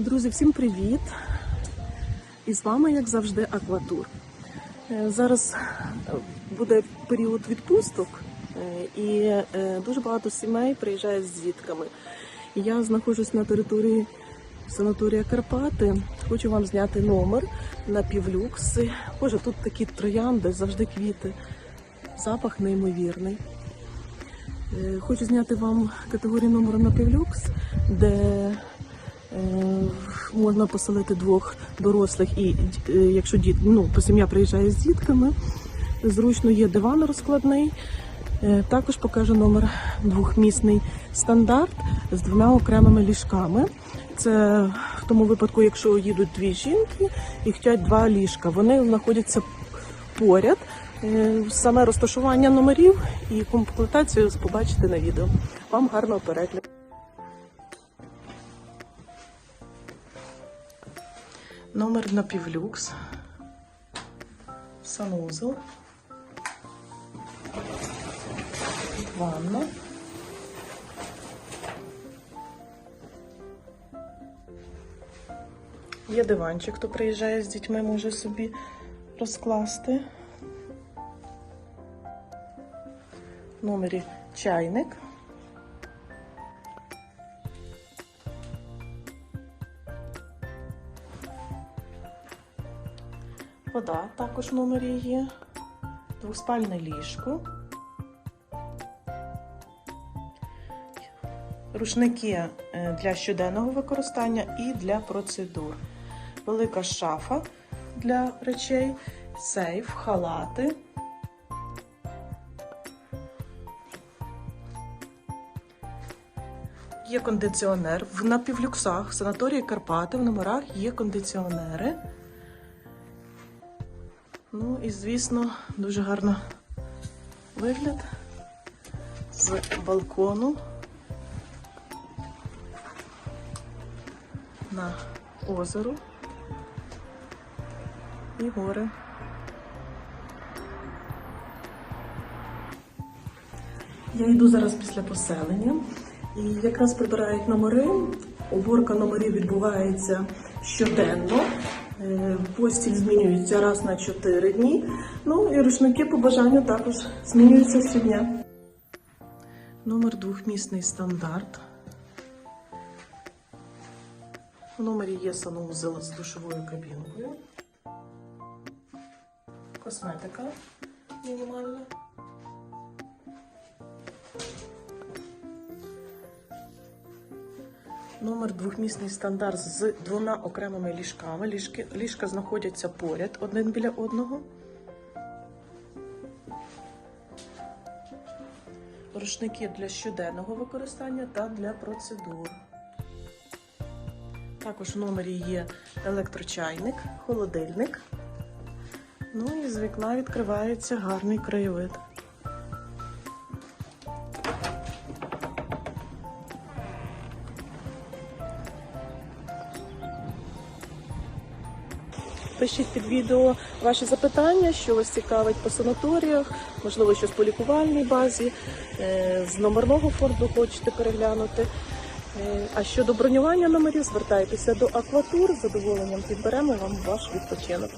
Друзі, всім привіт! І з вами, як завжди, Акватур. Е, Зараз е, буде період відпусток, е, і дуже багато сімей приїжджають з дітками. Я знаходжусь на території санаторія Карпати. Хочу вам зняти номер на півлюкси. Боже, тут такі троянди, завжди квіти. Запах неймовірний. Хочу зняти вам категорію номеру на півлюкс, де можна поселити двох дорослих, і е, якщо діт, ну, сім'я приїжджає з дітками, зручно є диван розкладний. Е, Також покажу номер двохмісний стандарт з двома окремими ліжками. Це в тому випадку, якщо їдуть дві жінки і хочуть два ліжка. Вони знаходяться поряд. Е, Саме розташування номерів і комплектацію побачите на відео. Вам гарного перегляду. Номер на півлюкс. Санузел. Ванна. Є диванчик, хто приїжджає з дітьми, може собі розкласти. В номері чайник. Вода також в номері є. Двоспальне ліжко. Рушники е, для щоденного використання і для процедур. Велика шафа для речей, сейф, халати. Є кондиціонер. В напівлюксах санаторії Карпати в номерах є кондиціонери. Ну і, звісно, дуже гарно вигляд з балкону на озеро і гори. Я йду зараз після поселення і якраз прибирають номери. Уборка номерів відбувається щоденно. Е, Постіль змінюється раз на 4 дні. Ну і рушники по бажанню також змінюються щодня. Номер двохмісний стандарт. В номері є санузел з душовою кабінкою. Косметика мінімальна. Номер двохмісний стандарт з двома окремими ліжками. Ліжки, ліжка знаходяться поряд один біля одного. Рушники для щоденного використання та для процедур. Також в номері є електрочайник, холодильник. Ну і з вікна відкривається гарний краєвид. Пишіть під відео ваші запитання, що вас цікавить по санаторіях, можливо, щось по лікувальній базі, е, з номерного фонду хочете переглянути. Е, А щодо бронювання номерів, звертайтеся до Акватур, з задоволенням підберемо вам ваш відпочинок.